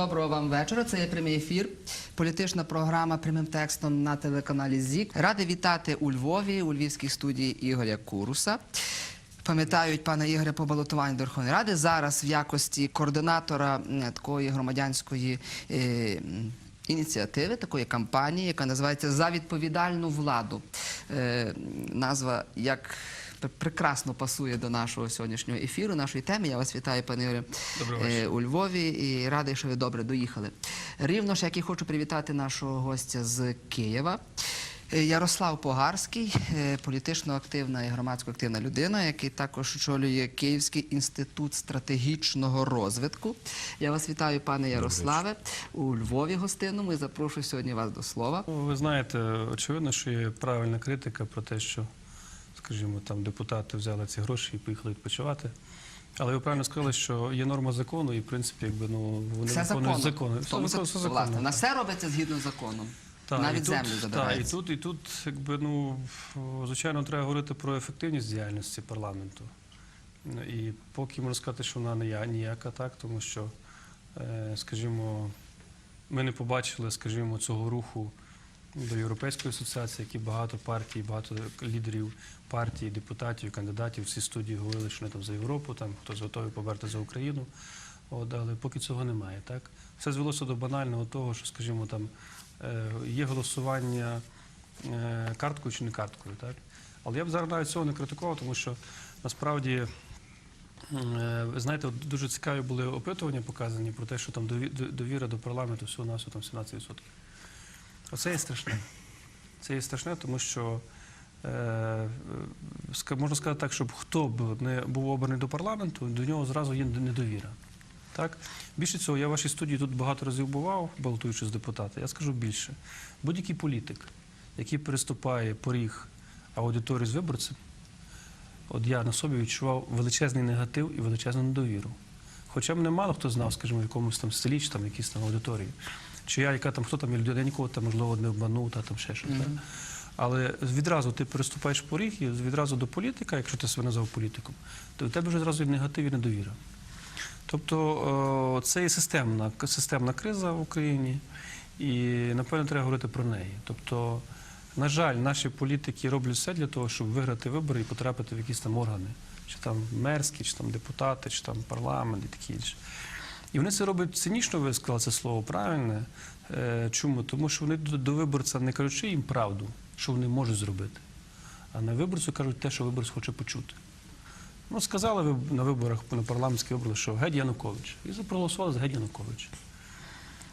Доброго вам вечора. Це є прямий ефір. Політична програма прямим текстом на телеканалі ЗІК. Радий вітати у Львові, у львівській студії Ігоря Куруса. Пам'ятають пана Ігоря по балотуванню до Верховної Ради. Зараз в якості координатора такої громадянської е, ініціативи, такої кампанії, яка називається За відповідальну владу. Е, назва як прекрасно пасує до нашого сьогоднішнього ефіру, нашої теми. Я вас вітаю, пане Доброго е, у Львові і радий, що ви добре доїхали. Рівно ж, як і хочу привітати нашого гостя з Києва. Е, Ярослав Погарський, е, політично активна і громадсько активна людина, який також очолює Київський інститут стратегічного розвитку. Я вас вітаю, пане Ярославе, у Львові гостинному і запрошую сьогодні вас до слова. Ну, Ви знаєте, очевидно, що є правильна критика про те, що, скажімо, там депутати взяли ці гроші і поїхали відпочивати. Але ви правильно сказали, що є норма закону, і в принципі, якби ну вони Все виконують закони. В тому Все, все власне, на все робиться згідно з законом. Так, Навіть і землю тут, так, і тут, і тут, якби ну звичайно, треба говорити про ефективність діяльності парламенту. І поки можна сказати, що вона не я- ніяка, так, тому що, е, скажімо, ми не побачили, скажімо, цього руху до Європейської асоціації, які багато партій, багато лідерів партій, депутатів, кандидатів всі студії говорили, що вони там за Європу, там хтось готовий померти за Україну. От, але поки цього немає. Так? Все звелося до банального того, що, скажімо, там е, є голосування е, карткою чи не карткою. Так? Але я б зараз навіть цього не критикував, тому що насправді. Е, Ви знаєте, дуже цікаві були опитування показані про те, що там дові- до- довіра до парламенту всього нас там 17%. Оце є страшне. Це є страшне, тому що е, можна сказати так, щоб хто б не був обраний до парламенту, до нього зразу є недовіра. Так? Більше цього, я в вашій студії тут багато разів бував, балотуючи з депутата. Я скажу більше. Будь-який політик, який переступає поріг аудиторії з виборцем, от я на собі відчував величезний негатив і величезну недовіру. Хоча мене мало хто знав, скажімо, в якомусь там селі чи там якійсь там аудиторії. Чи я, яка там, хто там є людина, я нікого там, можливо, не обманув, та там ще щось. так. Але відразу ти переступаєш поріг і відразу до політика, якщо ти себе назвав політиком, то в тебе вже зразу негатив і недовіра. Тобто це є системна, системна криза в Україні, і напевно треба говорити про неї. Тобто, на жаль, наші політики роблять все для того, щоб виграти вибори і потрапити в якісь там органи, чи там мерські, чи там депутати, чи там парламент і таке інше. І вони це роблять цинічно, ви сказали це слово правильне. Е, Чому? Тому що вони до, виборця не кажучи їм правду, що вони можуть зробити, а на виборцю кажуть те, що виборець хоче почути. Ну, сказали на виборах на парламентські вибори, що геть Янукович. І запроголосували за геть Янукович.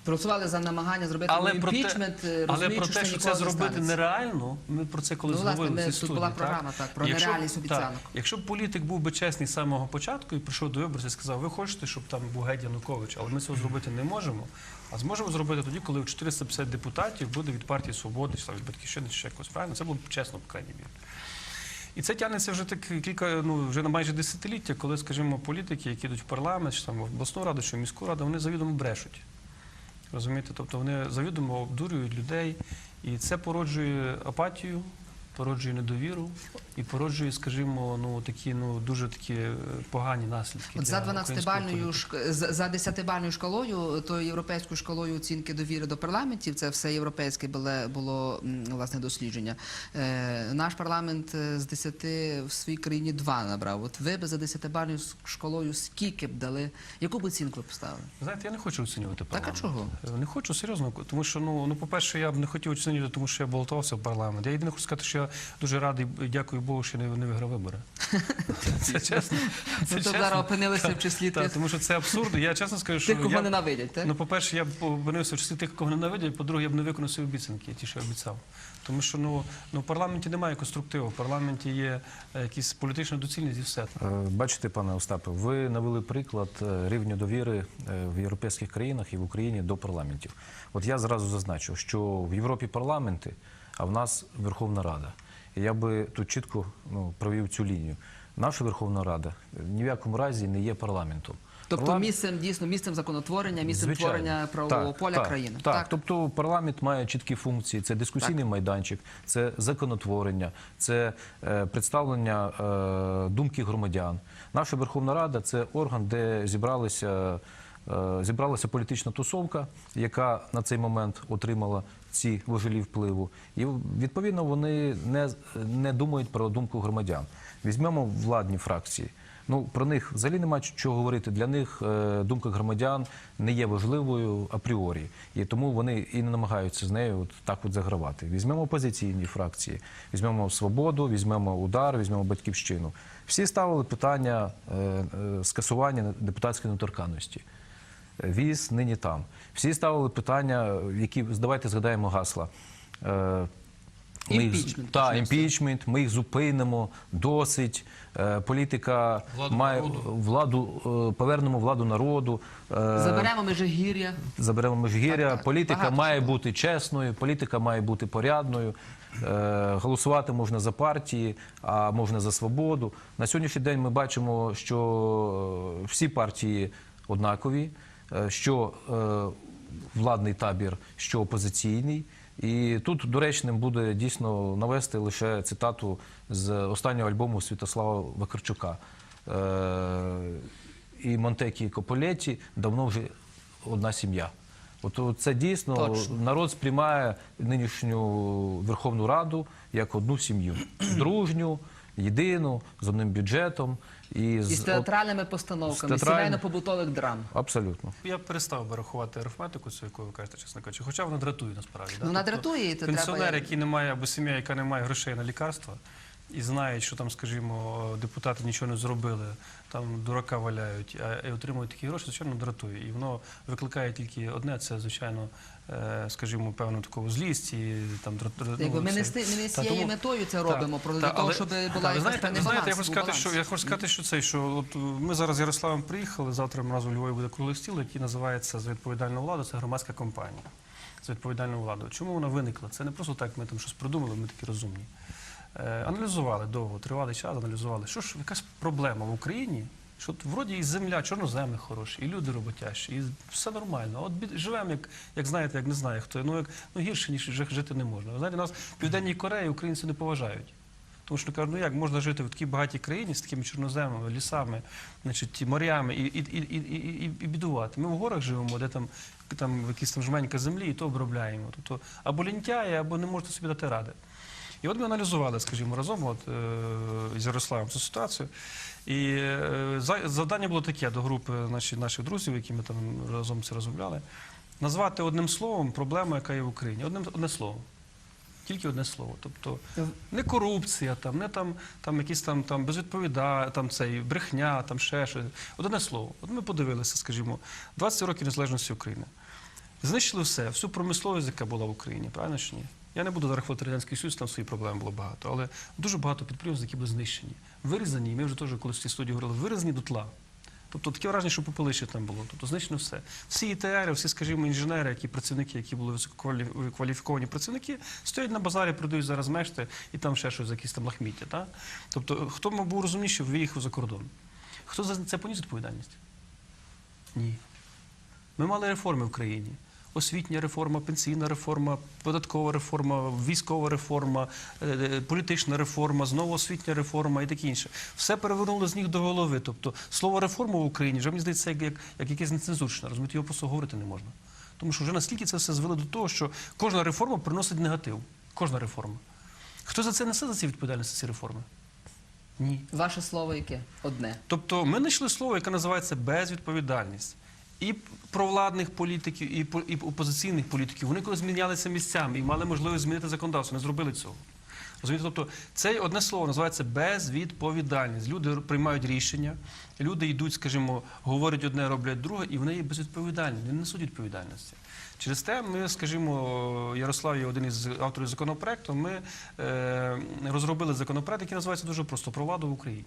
Проголосували за намагання зробити Але імпічмент, е, але про те, що це не зробити нереально, ми про це колись Ну, власне, ми- тут студії. була програма, так, про нереальність обіцянок. Так, якщо б політик був би чесний з самого початку і прийшов до виборця і сказав, ви хочете, щоб там був геть Янукович, але ми цього зробити не можемо. А зможемо зробити тоді, коли 450 депутатів буде від партії Свободи, чи від батьківщини, чи ще якось правильно. Це було б чесно, по крайній мірі. І це тягнеться вже так кілька, ну вже на майже десятиліття, коли, скажімо, політики, які йдуть в парламент, чи там в обласну раду, чи в міську раду, вони завідомо брешуть. Розумієте? Тобто вони завідомо обдурюють людей, і це породжує апатію, породжує недовіру і породжує, скажімо, ну такі ну дуже такі е, погані наслідки. От за для 12-бальною політика. за за 10-бальною шкалою, то європейською шкалою оцінки довіри до парламентів, це все європейське було, було власне дослідження. Е, наш парламент е, з 10 в своїй країні 2 набрав. От ви б за 10-бальною шкалою скільки б дали, яку б оцінку поставили? Знаєте, я не хочу оцінювати Так, а чого? Е, Не хочу, серйозно, тому що ну, ну по-перше, я б не хотів оцінювати, тому що я балотувався в парламент. Я єдине хочу сказати, що я дуже радий, дякую Богу, що не, не виграв вибори. Це чесно. Це Ви тут чесно. зараз опинилися в числі Так, тих, тому що це абсурдно. Я чесно скажу, що тих, кого я, ненавидять, так? ну, по-перше, я б опинився в числі тих, кого ненавидять, по-друге, я б не виконав свої обіцянки, ті, що я обіцяв. Тому що ну, ну, в парламенті немає конструктиву, в парламенті є е, якісь політична доцільність і все. Е, Бачите, пане Остапе, ви навели приклад е, рівня довіри е, в європейських країнах і в Україні до парламентів. От я зразу зазначу, що в Європі парламенти, а в нас Верховна Рада. І я би тут чітко ну, провів цю лінію. Наша Верховна Рада ні в якому разі не є парламентом. Тобто Парламент- місцем дійсно місцем законотворення, місцем Звичайно. творення правового Так, поля так, країни. Так, тобто парламент має чіткі функції: це дискусійний майданчик, це законотворення, це е, представлення е, думки громадян. Наша Верховна Рада це орган, де зібралися Е, Зібралася політична тусовка, яка на цей момент отримала ці важелі впливу, і відповідно вони не, не думають про думку громадян. Візьмемо владні фракції. Ну про них взагалі немає чого говорити. Для них е, думка громадян не є важливою апріорі, і тому вони і не намагаються з нею от так от загравати. Візьмемо опозиційні фракції, візьмемо свободу, візьмемо удар, візьмемо батьківщину. Всі ставили питання е, е, скасування депутатської недоторканності. Віз нині там. Всі ставили питання, які давайте згадаємо гасла. Е, ми Імпічмент, Та, імпічмент, ми їх зупинимо, досить. Е, Політика Владу має народу. владу, е, повернемо владу народу. Заберемо межигір'я. заберемо. Так, так. Політика Багато має чого. бути чесною, політика має бути порядною. Голосувати можна за партії, а можна за свободу. На сьогоднішній день ми бачимо, що всі партії однакові, що е, владний табір, що опозиційний. І тут доречним буде дійсно навести лише цитату з останнього альбому Святослава Вакарчука. Е, і Монтекі і Кополеті давно вже одна сім'я. От це дійсно Точно. народ сприймає нинішню Верховну Раду як одну сім'ю, дружню, єдину, з одним бюджетом і І з з театральними постановками, з театральним- сімейно-побутових драм. абсолютно. Я перестав би рахувати арифметику, цю, яку ви кажете, чесно кажучи. Хоча вона дратує насправді. да. Ну, вона Тобто дратує, і Пенсіонер, треба- який не має, або сім'я, яка не має грошей на лікарства, і знають, що там, скажімо, депутати нічого не зробили, там дурака валяють, а і отримують такі гроші, звичайно, дратує. І воно викликає тільки одне, це, звичайно, е, скажімо, певну таку злість і там дра- дра- ну, ми не з Та, цією тому- метою це робимо, про- для того, щоб була та, якась знаєте, ви знаєте, я хочу сказати, що я хочу сказати, що це що от ми зараз з Ярославом приїхали. Завтра нас у Львові буде круглий стіл, який називається за відповідальну владу. Це громадська компанія. За відповідальну владу. Чому вона виникла? Це не просто так. Ми там щось придумали. Ми такі розумні. Е, аналізували довго, тривалий час. Аналізували, що ж якась проблема в Україні. Що вроді і земля, чорноземи хороші, і люди роботящі, і все нормально. От живемо, як, як знаєте, як не знає хто. Ну як ну гірше ніж жи- жити не можна. Знаєте, нас в південній Кореї українці не поважають. Тому що кажуть, ну як можна жити в такій багатій країні з такими чорноземами, лісами, значить, морями і, і, і, і, і, і бідувати. Ми в горах живемо, де там, там якісь там жменька землі, і то обробляємо. Тобто або лінтяє, або не можете собі дати ради. І от ми аналізували, скажімо, разом от, е, з Ярославом цю ситуацію. І е, завдання було таке до групи наших, наших друзів, які ми там разом це розробляли, назвати одним словом проблему, яка є в Україні. Одним, одне слово. Тільки одне слово. Тобто не корупція, там, не там, там якісь там, там безвідповіда, там цей брехня, там ще щось. Одне слово. От ми подивилися, скажімо, 20 років незалежності України. Знищили все, всю промисловість, яка була в Україні, правильно чи ні? Я не буду зарахувати Радянський Союз, там свої проблеми було багато, але дуже багато підприємств, які були знищені. Вирізані, ми вже теж колись в цій студії говорили, вирізані до тла. Тобто таке враження, що попелище там було. Тобто знищено все. Всі ІТРи, всі, скажімо, інженери, які працівники, які були висококваліфіковані працівники, стоять на базарі, продають зараз мешти і там ще щось, якісь там лахміття. Так? Тобто, хто мав був розумніший, виїхав за кордон. Хто за це поніс відповідальність? Ні. Ми мали реформи в країні. Освітня реформа, пенсійна реформа, податкова реформа, військова реформа, е, е, політична реформа, знову освітня реформа і таке інше. Все перевернули з ніг до голови. Тобто слово реформа в Україні вже мені здається, як, як, як якесь нецензурне. Розумієте, його просто говорити не можна. Тому що вже наскільки це все звели до того, що кожна реформа приносить негатив. Кожна реформа. Хто за це несе за ці відповідальності ці реформи? Ні. Ваше слово яке? Одне. Тобто ми знайшли слово, яке називається безвідповідальність. І провладних політиків, і, і опозиційних політиків. Вони коли змінялися місцями і мали можливість змінити законодавство, не зробили цього. Розумієте, тобто це одне слово називається безвідповідальність. Люди приймають рішення, люди йдуть, скажімо, говорять одне, роблять друге, і вони є безвідповідальні, вони не несуть відповідальності. Через те ми, скажімо, Ярослав є один із авторів законопроекту. Ми е, розробили законопроект, який називається дуже просто про владу в Україні.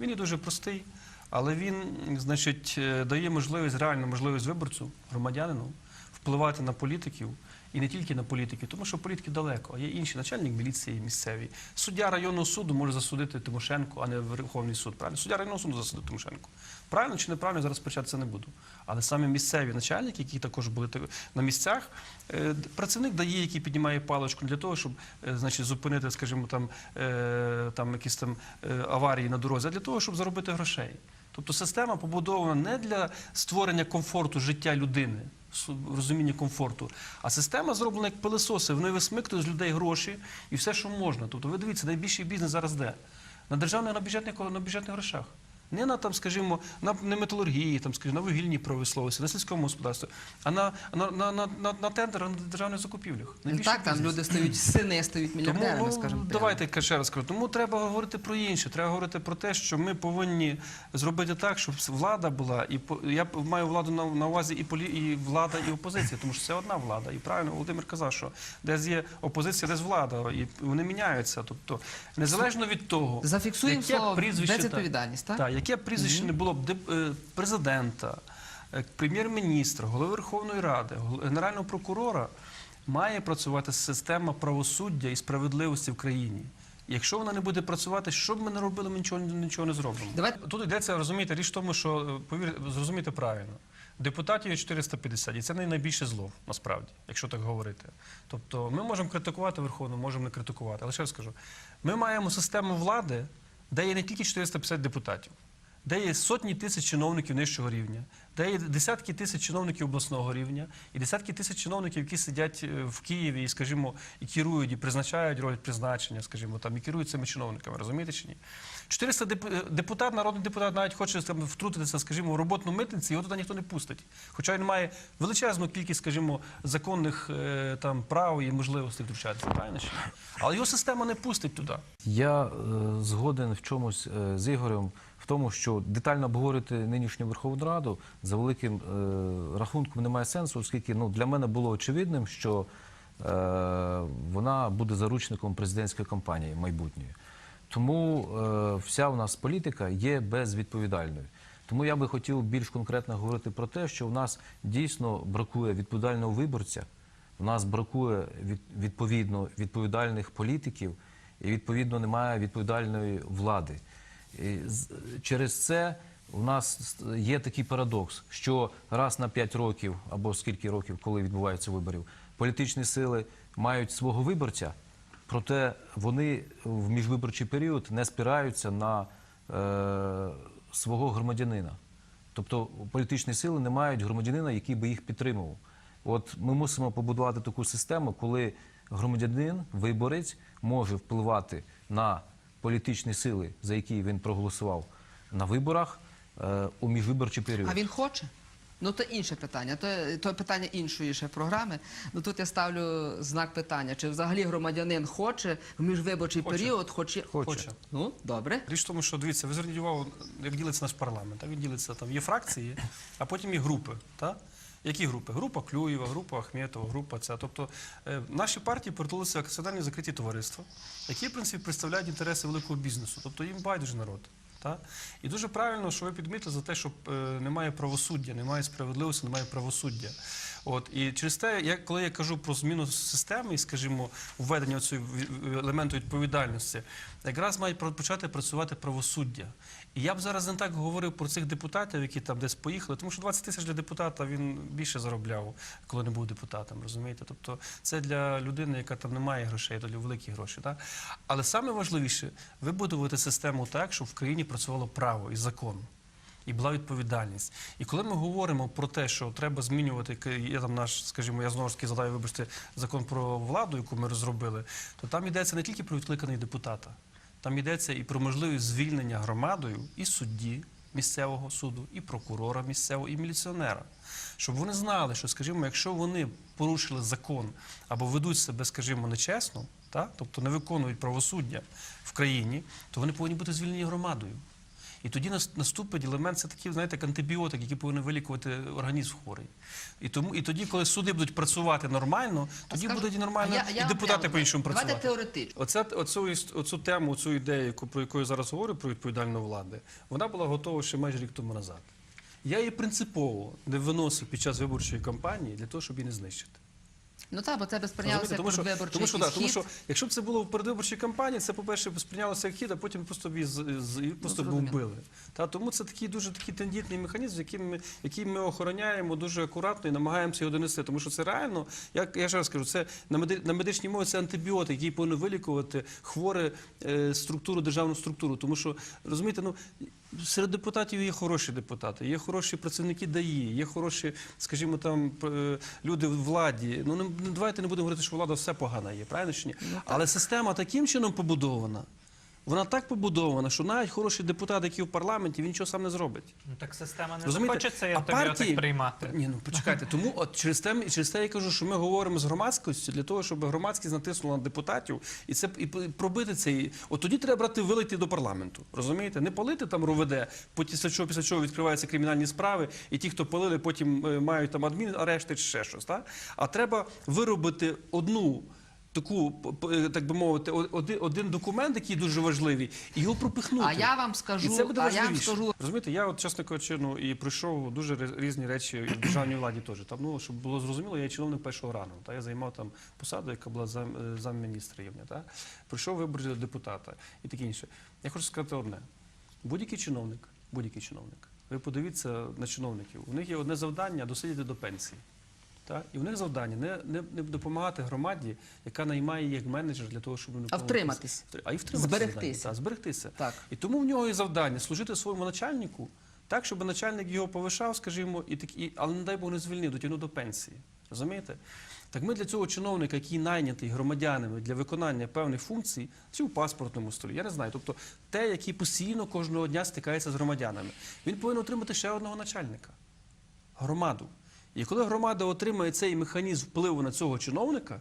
Він є дуже простий, але він, значить, е, дає можливість, реальну можливість виборцю, громадянину, впливати на політиків і не тільки на політиків, тому що політики далеко, а є інші начальник міліції місцевий. Суддя районного суду може засудити Тимошенко, а не Верховний суд. Правильно? Суддя районного суду засудить Тимошенко. Правильно чи неправильно, зараз почати це не буду. Але саме місцеві начальники, які також були на місцях, е, працівник дає, який піднімає паличку для того, щоб е, значить, зупинити, скажімо, там, там якісь там аварії на дорозі, а для того, щоб заробити грошей. Тобто система побудована не для створення комфорту життя людини, розуміння комфорту, а система зроблена як пилососи. Вони висмикнуть з людей гроші і все, що можна. Тобто, ви дивіться, найбільший бізнес зараз де? На державних на бюджетних, на бюджетних грошах. Не на там, скажімо, на не металургії, там, скажімо, на вугільній промисловості, на сільському господарстві, а на, на, на, на, на, на тендерах, на державних закупівлях. Найбільший Так, там люди стають сини, стають мільярдерами, Тому, скажімо. давайте я ще раз кажу. Тому треба говорити про інше. Треба говорити про те, що ми повинні зробити так, щоб влада була, і по- я маю владу на, на увазі і полі, і влада, і опозиція, тому що це одна влада. І правильно Володимир казав, що десь є опозиція, десь влада, і вони міняються. Тобто, незалежно від того, Зафіксуємо слово прізвище, безвідповідальність, так? так, яке прізвище не було б е, президента, е, прем'єр-міністра, голови Верховної Ради, генерального прокурора, має працювати система правосуддя і справедливості в країні. Якщо вона не буде працювати, що б ми не робили, ми нічого, нічого не зробимо. Давайте- Тут йдеться, розумієте, річ в тому, що е, повір, зрозумійте правильно. Депутатів є 450, і це не найбільше зло, насправді, якщо так говорити. Тобто ми можемо критикувати Верховну, можемо не критикувати. Але ще раз скажу, ми маємо систему влади, де є не тільки 450 депутатів, де є сотні тисяч чиновників нижчого рівня, де є десятки тисяч чиновників обласного рівня і десятки тисяч чиновників, які сидять е, в Києві і, скажімо, і керують, і призначають роль призначення, скажімо, там, і керують цими чиновниками, розумієте чи ні? 400 е, депутат, народний депутат навіть хоче там, втрутитися, скажімо, в роботу митниці, його туди ніхто не пустить. Хоча він має величезну кількість, скажімо, законних е, там, прав і можливостей втручатися, правильно чи? Але його система не пустить туди. Я е, згоден в чомусь е, з Ігорем в тому, що детально обговорити нинішню Верховну Раду за великим е, рахунком немає сенсу, оскільки ну, для мене було очевидним, що е, вона буде заручником президентської кампанії майбутньої. Тому е, вся у нас політика є безвідповідальною. Тому я би хотів більш конкретно говорити про те, що в нас дійсно бракує відповідального виборця, в нас бракує від, відповідно відповідальних політиків, і відповідно немає відповідальної влади. Через це у нас є такий парадокс, що раз на 5 років або скільки років, коли відбуваються виборів, політичні сили мають свого виборця, проте вони в міжвиборчий період не спираються на е, свого громадянина. Тобто політичні сили не мають громадянина, який би їх підтримував. От ми мусимо побудувати таку систему, коли громадянин, виборець, може впливати на політичні сили, за які він проголосував на виборах е, у міжвиборчий період. А він хоче? Ну, то інше питання, то, то питання іншої ще програми. Ну тут я ставлю знак питання: чи взагалі громадянин хоче в міжвиборчий Хоче. період, хоче. Хоче. Ну, добре. Річ в тому, що дивіться, ви зверніть увагу, як ділиться наш парламент. Так? Він ділиться там є фракції, а потім є групи. Так? Які групи? Група Клюєва, група Ахметова, група ця. Тобто е, наші партії перетворилися в акціональні закриті товариства, які, в принципі, представляють інтереси великого бізнесу. Тобто їм байдуже народ. І дуже правильно, що ви підмітили за те, що е, немає правосуддя, немає справедливості, немає правосуддя. От і через те, я, коли я кажу про зміну системи скажімо, введення цього елементу відповідальності, якраз про- почати працювати правосуддя. І я б зараз не так говорив про цих депутатів, які там десь поїхали, тому що 20 тисяч для депутата він більше заробляв, коли не був депутатом, розумієте? Тобто це для людини, яка там не має грошей, то для великі гроші. Так? Але саме важливіше вибудувати систему так, щоб в країні працювало право і закон. І була відповідальність. І коли ми говоримо про те, що треба змінювати є там наш, скажімо, я знову ж таки задаю, вибачте, закон про владу, яку ми розробили, то там йдеться не тільки про відкликаний депутата, там йдеться і про можливість звільнення громадою і судді місцевого суду, і прокурора місцевого, і міліціонера. Щоб вони знали, що, скажімо, якщо вони порушили закон або ведуть себе, скажімо, нечесно, та? тобто не виконують правосуддя в країні, то вони повинні бути звільнені громадою. І тоді наступить елемент, це такий, знаєте, як антибіотик, який повинен вилікувати організм хворий. І тому і тоді, коли суди будуть працювати нормально, тоді скажу, будуть і нормально, я- я і депутати по-іншому давайте працювати. теоретично. Оце, оцю, оцю тему, цю ідею, яку, про яку я зараз говорю, про відповідальну владу, вона була готова ще майже рік тому назад. Я її принципово не виносив під час виборчої кампанії для того, щоб її не знищити. Ну так, бо це би сприйнялося як передвиборчий тому, що, да, якийсь тому хід. що якщо б це було в передвиборчій кампанії, це, по-перше, б сприйнялося як хід, а потім просто б з, і просто б зрозуміло. вбили. Та, тому це такий дуже такий тендітний механізм, який ми, який ми охороняємо дуже акуратно і намагаємося його донести. Тому що це реально, як я ще раз кажу, це на, меди, на медичній мові це антибіотик, який повинен вилікувати хворе е, структуру, державну структуру. Тому що, розумієте, ну. Серед депутатів є хороші депутати, є хороші працівники ДАІ, є хороші, скажімо, там е, люди в владі. Ну не- давайте не будемо говорити, що влада все погана є, правильно чи ні? Але система таким чином побудована. Вона так побудована, що навіть хороший депутат, який в парламенті, він нічого сам не зробить. Ну так система не Розумієте? захоче цей антибіотик партії- приймати. Ні, ну почекайте. Тому от через те, через те я кажу, що ми говоримо з громадськістю для того, щоб громадськість натиснула на депутатів і це і пробити цей. От тоді треба брати вилити до парламенту. Розумієте? Не палити там потім після чого, після чого відкриваються кримінальні справи, і ті, хто палили, потім е, мають там адмінарешти чи ще щось. Так? А треба виробити одну. Таку, так би мовити, о- один, один документ, який дуже важливий, і його пропихнути. А я вам скажу, І це буде а я вам скажу, Розумієте, я от чесно кажучи, ну і пройшов дуже різні речі і в державній владі теж. Там, ну, щоб було зрозуміло, я чиновник першого рану. Та я займав там посаду, яка була зам, е, замміністра рівня. Та? Пройшов вибори до депутата і таке інше. Я хочу сказати одне: будь-який чиновник, будь-який чиновник, ви подивіться на чиновників. У них є одне завдання досидіти до пенсії. Та? І у них завдання не, не, не допомагати громаді, яка наймає їх менеджер для того, щоб вони А втриматись. А і втриматися. Зберегтися. завдання, та, зберегтися. Так. І тому в нього є завдання служити своєму начальнику так, щоб начальник його повишав, скажімо, і так, і, але не дай Бог не звільнив, дотягнув до пенсії. Розумієте? Так ми для цього чиновника, який найнятий громадянами для виконання певних функцій, чи в паспортному столі, я не знаю. Тобто те, який постійно кожного дня стикається з громадянами, він повинен отримати ще одного начальника громаду. І коли громада отримає цей механізм впливу на цього чиновника,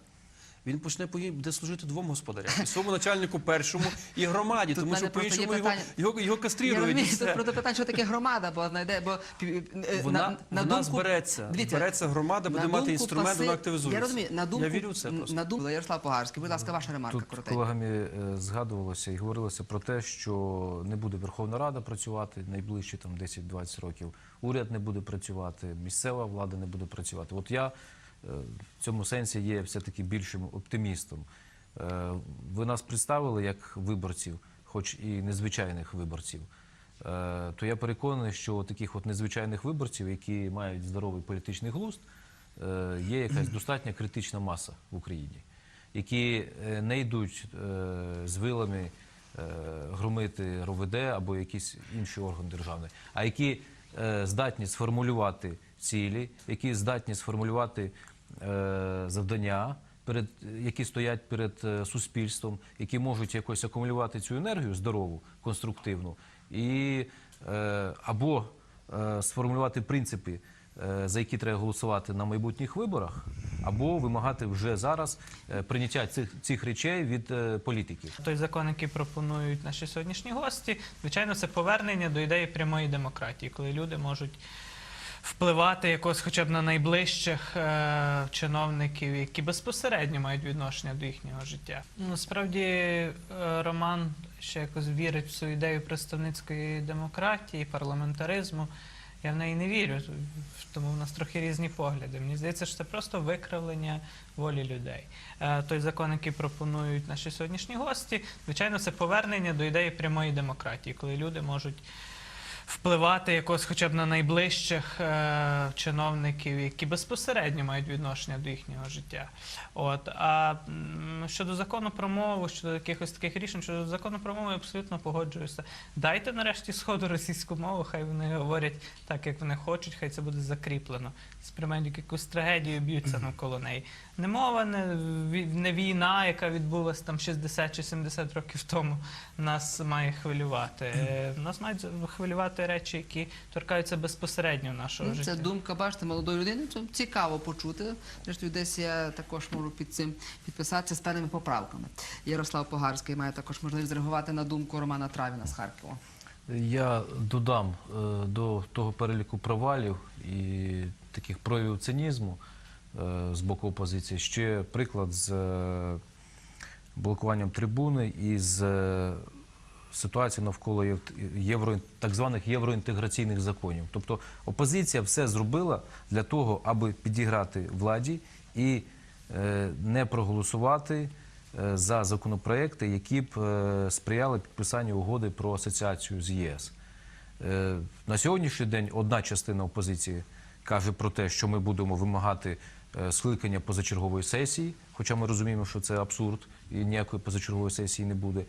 він почне буде служити двом господарям. І своєму начальнику першому і громаді, Тут тому що просто по-іншому його, його, його Я кастрірують. і розумію, тут просто питання, що таке громада, бо знайде, бо е, Вона, на, на вона думку, збереться, Дивіться, збереться громада, буде мати інструмент, паси- вона активізується. Я розумію, на думку, Я вірю в це просто. На думку Ярослав Погарський, будь ласка, ваша ремарка Тут коротенька. колегами е, згадувалося і говорилося про те, що не буде Верховна Рада працювати найближчі там 10-20 років. Уряд не буде працювати, місцева влада не буде працювати. От я в цьому сенсі є все-таки більшим оптимістом. Е, Ви нас представили як виборців, хоч і незвичайних виборців. Е, То я переконаний, що таких от незвичайних виборців, які мають здоровий політичний глузд, е, є якась достатня критична маса в Україні які не йдуть з вилами громити РОВД або якийсь інший орган державний, а які здатні сформулювати цілі, які здатні сформулювати завдання, перед, які стоять перед е, суспільством, які можуть якось акумулювати цю енергію здорову, конструктивну, і е, або е, сформулювати принципи, е, за які треба голосувати на майбутніх виборах, або вимагати вже зараз е, прийняття цих, цих речей від е, політиків. Той закон, який пропонують наші сьогоднішні гості, звичайно, це повернення до ідеї прямої демократії, коли люди можуть впливати якось хоча б на найближчих е, чиновників, які безпосередньо мають відношення до їхнього життя. Ну, Насправді е, Роман ще якось вірить в цю ідею представницької демократії, парламентаризму. Я в неї не вірю, тому в нас трохи різні погляди. Мені здається, що це просто викривлення волі людей. Е, Той закон, який пропонують наші сьогоднішні гості, звичайно, це повернення до ідеї прямої демократії, коли люди можуть впливати якось хоча б на найближчих е, чиновників, які безпосередньо мають відношення до їхнього життя. От а щодо закону про мову, щодо якихось таких рішень, щодо закону про мову, я абсолютно погоджуюся. Дайте нарешті сходу російську мову, хай вони говорять так, як вони хочуть, хай це буде закріплено. Сприймають якусь трагедію, б'ються навколо неї. Не мова, не, не війна, яка відбулася там 60 чи 70 років тому, нас має хвилювати. Е, Нас мають хвилювати речі, які торкаються безпосередньо нашого Ну, життя. Це думка, бачите, молодої людини. Це цікаво почути. Зрештою, десь я також можу під цим підписатися з певними поправками. Ярослав Погарський має також можливість зреагувати на думку Романа Травіна з Харкова. Я додам е, до того переліку провалів і таких проявів цинізму е, з боку опозиції ще приклад з е, блокуванням трибуни і з е, навколо євро, так званих євроінтеграційних законів. Тобто опозиція все зробила для того, аби підіграти владі і е, не проголосувати е, за законопроекти, які б е, сприяли підписанню угоди про асоціацію з ЄС. На сьогоднішній день одна частина опозиції каже про те, що ми будемо вимагати скликання позачергової сесії, хоча ми розуміємо, що це абсурд і ніякої позачергової сесії не буде.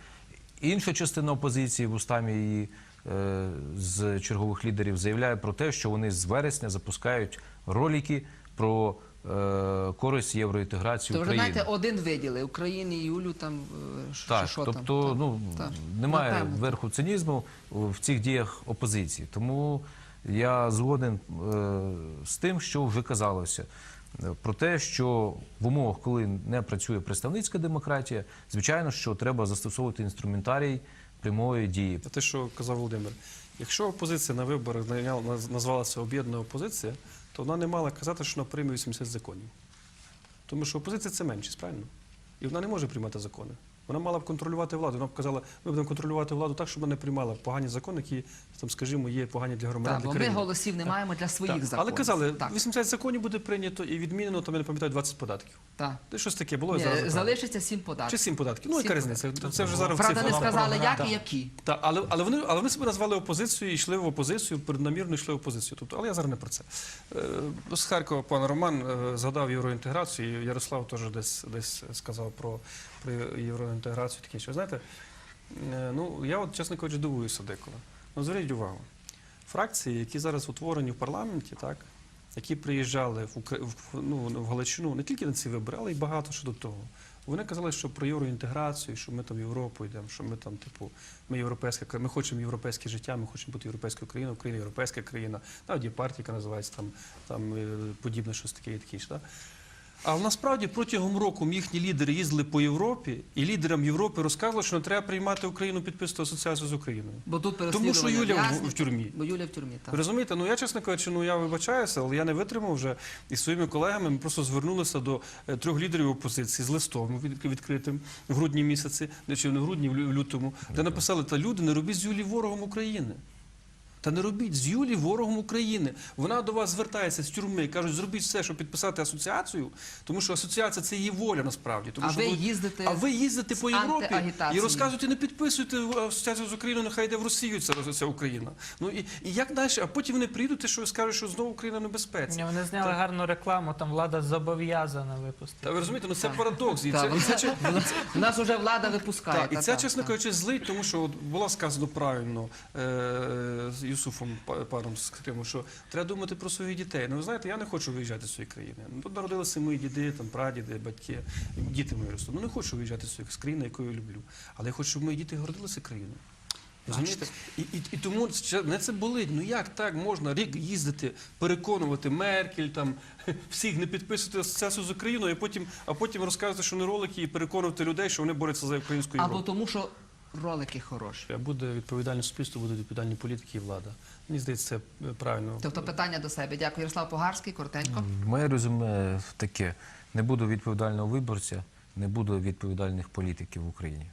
Інша частина опозиції в устамі її е, з чергових лідерів заявляє про те, що вони з вересня запускають ролики про е, користь євроінтеграції То вже України. знаєте, один виділи Україні, Юлю там е, що, Так, що тобто, там. ну Так. немає Напевно, верху цинізму в цих діях опозиції. Тому я згоден е, з тим, що вже казалося. Е, Про те, що в умовах, коли не працює представницька демократія, звичайно, що треба застосовувати інструментарій прямої дії. Те, що казав Володимир, якщо опозиція на виборах назвалася об'єднана опозиція, то вона не мала казати, що вона прийме 80 законів. Тому що опозиція це меншість, правильно? І вона не може приймати закони. Вона мала б контролювати владу. Вона б казала, ми будемо контролювати владу так, щоб вона не приймала погані закони, які, там, скажімо, є погані для громадян. Так, для бо ми голосів не маємо для своїх Так. законів. Але казали, так, 80 законів буде прийнято і відмінено, там, я не пам'ятаю, 20 податків. так. Та щось таке було Ні, зараз. залишиться сім податків. Чи 7 податків? Ну, Сім яка різниця? Це вже зараз в Правда, не сказали, як Так. і які. Так, але, але, вони, але вони себе назвали опозицією і йшли в опозицію, переднамірно йшли в опозицію. Тобто, але я зараз не про це. Е, з Харкова пан Роман е, згадав євроінтеграцію. Ярослав теж десь, десь сказав про, про євроінтеграцію. Таке, що знаєте, е, ну я от, чесно кажучи, дивуюся деколи. Ну, зверніть увагу. Фракції, які зараз утворені в парламенті, так, які приїжджали в, ну, в Галичину не тільки на ці вибори, але й багато що до того. Вони казали, що про євроінтеграцію, що ми там в Європу йдемо, що ми там, типу, ми європейська ми хочемо європейське життя, ми хочемо бути європейською країною, Україна європейська країна. Навіть є партія, яка називається там, там е, подібне щось таке і таке. Але насправді протягом року їхні лідери їздили по Європі, і лідерам Європи розказували, що не треба приймати Україну підписувати асоціацію з Україною. Бо тут Тому що Юля в, в тюрмі. Бо Юля в тюрмі, так. Розумієте, ну я чесно кажучи, ну я вибачаюся, але я не витримав вже із своїми колегами. Ми просто звернулися до е, трьох лідерів опозиції з листом від- відкритим в грудні місяці, не чи не в грудні, в в лютому, де написали: та люди, не робіть з Юлі ворогом України. Та не робіть з Юлі ворогом України. Вона до вас звертається з тюрми, кажуть, зробіть все, щоб підписати асоціацію, тому що асоціація це її воля насправді. Тому А що ви ви- їздите а ви їздите по Європі і розказуєте, не підписуйте асоціацію з Україною, нехай йде в Росію ця, ця Україна. Ну і, і як далі? А потім вони прийдуть і що скажуть, що знову Україна в небезпеці. Ні, Вони зняли гарну рекламу, там влада зобов'язана випустити. Та ви розумієте, ну це Так. парадокс. І Так, це, і це, вона- У нас вже влада випускає. Так, і це, чесно кажучи, злить, тому що от було сказано правильно е, Юсуфом па- паром з Криму, що треба думати про своїх дітей. Ну, ви знаєте, я не хочу виїжджати з цієї країни. Ну, тут народилися мої діди, там, прадіди, батьки, діти мої ростуть. Ну, не хочу виїжджати з з країни, яку я люблю. Але я хочу, щоб мої діти гордилися країною. Розумієте? І, і, і тому мене це болить. Ну як так можна рік їздити, переконувати Меркель, там всіх не підписувати асоціацію з Україною, а потім, а потім розказувати, що не ролики, і переконувати людей, що вони борються за українську Європу. Або тому, що ролики хороші. Буде відповідальне суспільство, будуть відповідальні політики і влада. Мені здається, це е, правильно. Тобто питання до себе. Дякую. Ярослав Погарський, коротенько. Моє резюме таке: не буду відповідального виборця, не буду відповідальних політиків в Україні.